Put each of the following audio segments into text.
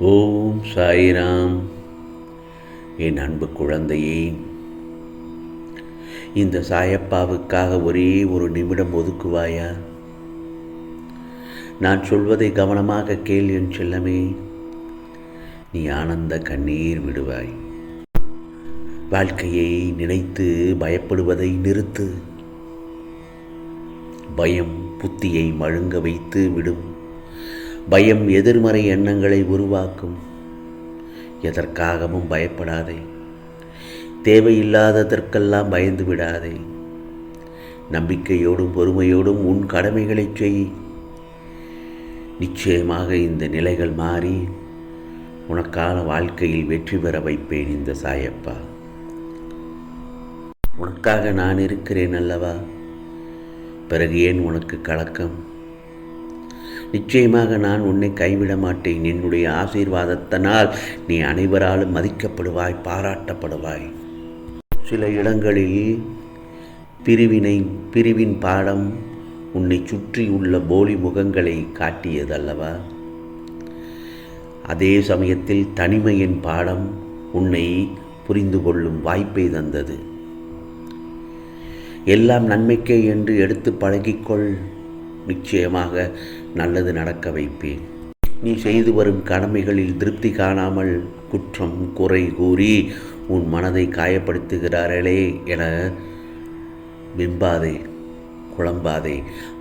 ஓம் சாய்ராம். என் அன்பு குழந்தையே இந்த சாயப்பாவுக்காக ஒரே ஒரு நிமிடம் ஒதுக்குவாயா? நான் சொல்வதை கவனமாக கேள் என் செல்லமே நீ ஆனந்த கண்ணீர் விடுவாய். வாழ்க்கையை நினைத்து பயப்படுவதை நிறுத்து. பயம் புத்தியை மழுங்க வைத்து விடும். பயம் எதிர்மறை எண்ணங்களை உருவாக்கும். எதற்காகவும் பயப்படாதே. தேவையில்லாததற்கெல்லாம் பயந்து விடாதே. நம்பிக்கையோடும் பொறுமையோடும் உன் கடமைகளை செய். நிச்சயமாக இந்த நிலைகள் மாறி உனக்கான வாழ்க்கையில் வெற்றி பெற வைப்பேன் இந்த சாயப்பா. உனக்காக நான் இருக்கிறேன் அல்லவா? பிறகு ஏன் உனக்கு கலக்கம்? நிச்சயமாக நான் உன்னை கைவிட மாட்டேன். என்னுடைய ஆசீர்வாதத்தினால் நீ அனைவராலும் மதிக்கப்படுவாய் பாராட்டப்படுவாய். சில இடங்களில் பிரிவினை பிரிவின் பாடம் உன்னை சுற்றியுள்ள போலி முகங்களை காட்டியதல்லவா? அதே சமயத்தில் தனிமையின் பாடம் உன்னை புரிந்து கொள்ளும் வாய்ப்பை தந்தது. எல்லாம் நன்மைக்கே என்று எடுத்து பழகிக்கொள். நிச்சயமாக நல்லது நடக்க வைப்பேன். நீ செய்து வரும் கடமைகளில் திருப்தி காணாமல் குற்றம் குறை கூறி உன் மனதை காயப்படுத்துகிறார்களே என பிம்பாதே குழம்பாதே.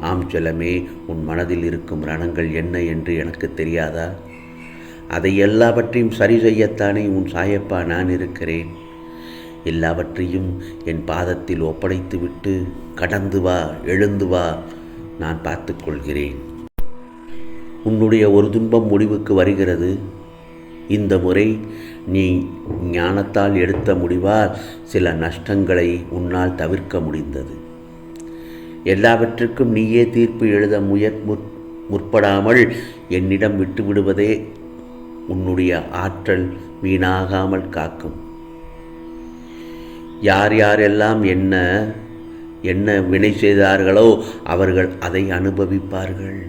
ஆம் செல்லமே உன் மனதில் இருக்கும் ரணங்கள் என்ன என்று எனக்கு தெரியாதா? அதை எல்லாவற்றையும் சரி செய்யத்தானே உன் சாயப்பா நான் இருக்கிறேன். எல்லாவற்றையும் என் பாதத்தில் ஒப்படைத்துவிட்டு கடந்து வா எழுந்து வா. நான் பார்த்துக்கொள்கிறேன். உன்னுடைய ஒரு துன்பம் முடிவுக்கு வருகிறது. இந்த முறை நீ ஞானத்தால் எடுத்த முடிவால் சில நஷ்டங்களை உன்னால் தவிர்க்க முடிந்தது. எல்லாவற்றுக்கும் நீயே தீர்ப்பு எழுத முயற் முற்படாமல் என்னிடம் விட்டுவிடுவதே உன்னுடைய ஆற்றல் வீணாகாமல் காக்கும். யார் யாரெல்லாம் என்ன என்ன வினை செய்தார்களோ அவர்கள் அதை அனுபவிப்பார்கள்.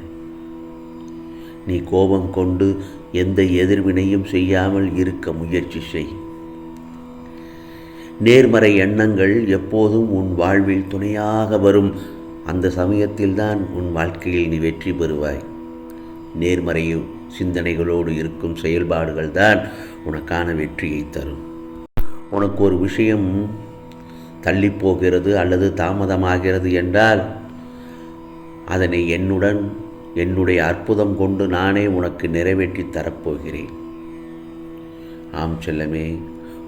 நீ கோபம் கொண்டு எந்த எதிர்வினையும் செய்யாமல் இருக்க முயற்சி செய். நேர்மறை எண்ணங்கள் எப்போதும் உன் வாழ்வில் துணையாக வரும். அந்த சமயத்தில்தான் உன் வாழ்க்கையில் நீ வெற்றி பெறுவாய். நேர்மறையும் சிந்தனைகளோடு இருக்கும் செயல்பாடுகள் தான் உனக்கான வெற்றியை தரும். உனக்கு ஒரு விஷயம் தள்ளி போகிறது அல்லது தாமதமாகிறது என்றால் அதனை என்னுடன் என்னுடைய அற்புதம் கொண்டு நானே உனக்கு நிறைவேற்றி தரப்போகிறேன். ஆம் செல்லமே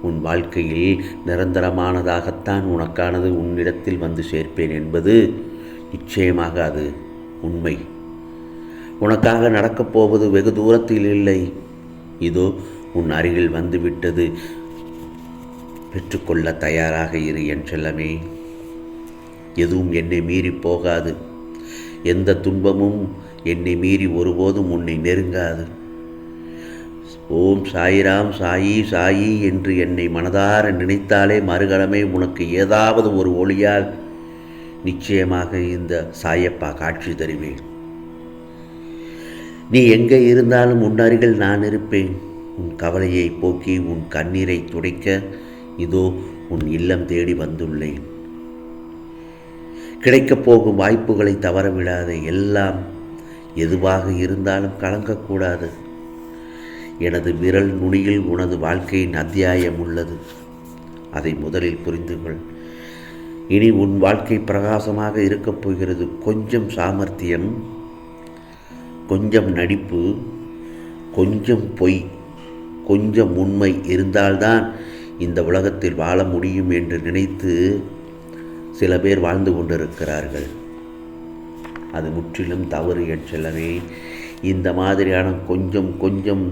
உன் வாழ்க்கையில் நிரந்தரமானதாகத்தான் உனக்கானது உன்னிடத்தில் வந்து சேர்ப்பேன் என்பது நிச்சயமாக அது உண்மை. உனக்காக நடக்கப் போவது வெகு தூரத்தில் இல்லை. இதோ உன் அருகில் வந்துவிட்டது. பெற்றுக்கொள்ள தயாராக இரு என் செல்லமே. எதுவும் என்னை மீறி போகாது. எந்த துன்பமும் என்னை மீறி ஒருபோதும் உன்னை நெருங்காது. ஓம் சாயிராம் சாயி சாயி என்று என்னை மனதார நினைத்தாலே மறுகணமே உனக்கு ஏதாவது ஒரு ஒளியால் நிச்சயமாக இந்த சாயப்பா காட்சி தருவேன். நீ எங்கே இருந்தாலும் உன் அருகில் நான் இருப்பேன். உன் கவலையை போக்கி உன் கண்ணீரை துடைக்க இதோ உன் இல்லம் தேடி வந்துள்ளேன். கிடைக்கப் போகும் வாய்ப்புகளை தவறவிடாத எல்லாம் எதுவாக இருந்தாலும் கலங்கக்கூடாது. எனது விரல் நுனியில் உனது வாழ்க்கையின் அத்தியாயம் உள்ளது. அதை முதலில் புரிந்து கொள் இனி உன் வாழ்க்கை பிரகாசமாக இருக்கப் போகிறது. கொஞ்சம் சாமர்த்தியம் கொஞ்சம் நடிப்பு கொஞ்சம் பொய் கொஞ்சம் உண்மை இருந்தால்தான் இந்த உலகத்தில் வாழ முடியும் என்று நினைத்து சில பேர் வாழ்ந்து கொண்டிருக்கிறார்கள். அது முற்றிலும் தவறு என் செல்லவே இந்த மாதிரியான கொஞ்சம் கொஞ்சம்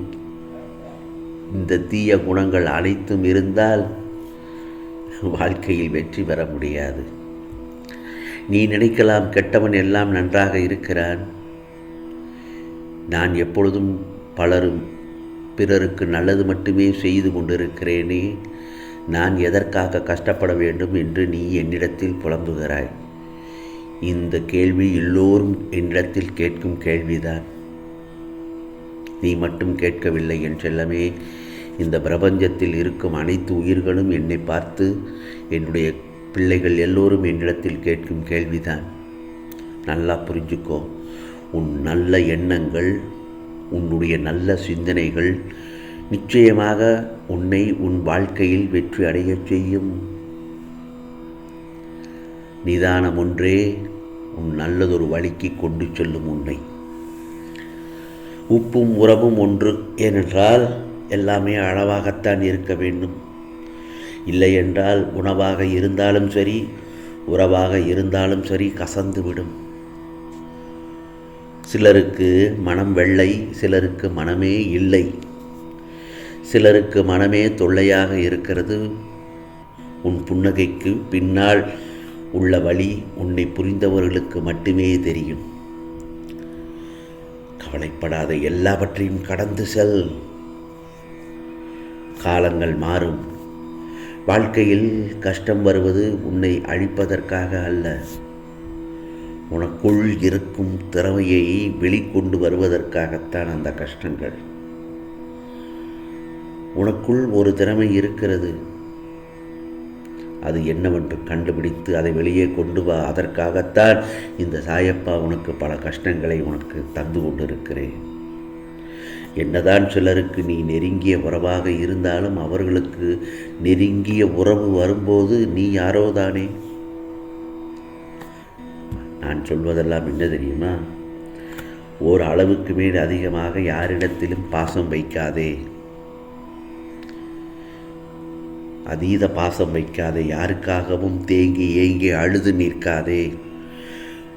இந்த தீய குணங்கள் அனைத்தும் இருந்தால் வாழ்க்கையில் வெற்றி பெற முடியாது. நீ நினைக்கலாம் கெட்டவன் எல்லாம் நன்றாக இருக்கிறான். நான் எப்பொழுதும் பலரும் பிறருக்கு நல்லது மட்டுமே செய்து கொண்டிருக்கிறேனே. நான் எதற்காக கஷ்டப்பட வேண்டும் என்று நீ என்னிடத்தில் புலம்புகிறாய்? இந்த கேள்வி எல்லோரும் என்னிடத்தில் கேட்கும் கேள்விதான். நீ மட்டும் கேட்கவில்லை என் செல்லமே. இந்த பிரபஞ்சத்தில் இருக்கும் அனைத்து உயிர்களும் என்னை பார்த்து என்னுடைய பிள்ளைகள் எல்லோரும் என்னிடத்தில் கேட்கும் கேள்விதான். நல்லா புரிஞ்சுக்கோ. உன் நல்ல எண்ணங்கள் உன்னுடைய நல்ல சிந்தனைகள் நிச்சயமாக உன்னை உன் வாழ்க்கையில் வெற்றி அடையச் செய்யும். நிதானம் ஒன்றே உன் நல்லதொரு வழிக்கு கொண்டு செல்லும் உன்னை. உப்பும் உறவும் ஒன்று ஏனென்றால் எல்லாமே அளவாகத்தான் இருக்க வேண்டும். இல்லை என்றால் உணவாக இருந்தாலும் சரி உறவாக இருந்தாலும் சரி கசந்துவிடும். சிலருக்கு மனம் வெள்ளை சிலருக்கு மனமே இல்லை. சிலருக்கு மனமே தொல்லையாக இருக்கிறது. உன் புன்னகைக்கு பின்னால் உள்ள வழி உன்னை புரிந்தவர்களுக்கு மட்டுமே தெரியும். கவலைப்படாத எல்லாவற்றையும் கடந்து செல். காலங்கள் மாறும். வாழ்க்கையில் கஷ்டம் வருவது உன்னை அழிப்பதற்காக அல்ல. உனக்குள் இருக்கும் திறமையை வெளிக்கொண்டு வருவதற்காகத்தான் அந்த கஷ்டங்கள். உனக்குள் ஒரு திறமை இருக்கிறது. அது என்னவென்று கண்டுபிடித்து அதை வெளியே கொண்டு வா. அதற்காகத்தான் இந்த சாயப்பா உனக்கு பல கஷ்டங்களை உனக்கு தந்து கொண்டிருக்கிறேன். என்னதான் சிலருக்கு நீ நெருங்கிய உறவாக இருந்தாலும் அவர்களுக்கு நெருங்கிய உறவு வரும்போது நீ யாரோ தானே? நான் சொல்வதெல்லாம் என்ன தெரியுமா? ஓர் அளவுக்கு மேல் அதிகமாக யாரிடத்திலும் பாசம் வைக்காதே. அதீத பாசம் வைக்காதே யாருக்காகவும் தேங்கி ஏங்கி அழுது நிற்காதே.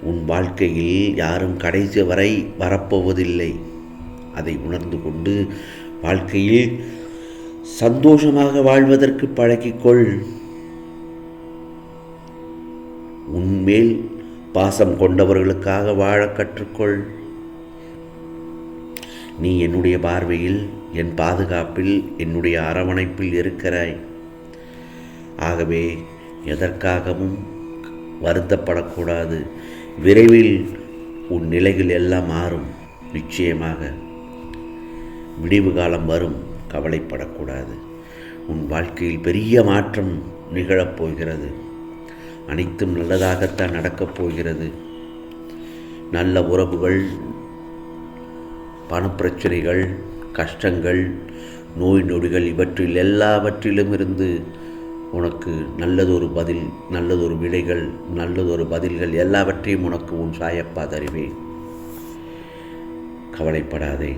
உன் வாழ்க்கையில் யாரும் கடைசி வரை வரப்போவதில்லை. அதை உணர்ந்து கொண்டு வாழ்க்கையில் சந்தோஷமாக வாழ்வதற்கு பழகிக்கொள். உன்மேல் பாசம் கொண்டவர்களுக்காக வாழ கற்றுக்கொள். நீ என்னுடைய பார்வையில் என் பாதுகாப்பில் என்னுடைய அரவணைப்பில் இருக்கிறாய். ஆகவே எதற்காகவும் வருத்தப்படக்கூடாது. விரைவில் உன் நிலைகள் எல்லாம் மாறும் நிச்சயமாக. விடிவு காலம் வரும் கவலைப்படக்கூடாது. உன் வாழ்க்கையில் பெரிய மாற்றம் நிகழப்போகிறது அனைத்தும் நல்லதாகத்தான் நடக்கப் போகிறது. நல்ல உறவுகள் பணப்பிரச்சனைகள் கஷ்டங்கள் நோய் நொடிகள் இவற்றில் எல்லாவற்றிலும் இருந்து உனக்கு நல்லதொரு பதில் நல்லதொரு விடைகள் நல்லதொரு பதில்கள் எல்லாவற்றையும் உனக்கு உன் சாயப்பா தருவேன் கவலைப்படாதே.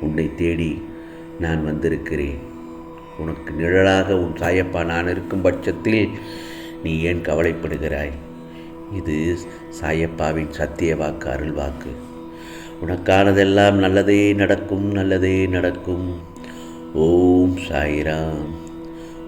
உன்னை தேடி நான் வந்திருக்கிறேன். உனக்கு நிழலாக உன் சாயப்பா நான் இருக்கும் பட்சத்தில் நீ ஏன் கவலைப்படுகிறாய்? இது சாயப்பாவின் சத்திய வாக்கு அருள் வாக்கு. உனக்கானதெல்லாம் நல்லதே நடக்கும் நல்லதே நடக்கும். ஓம் சாய்ராம்.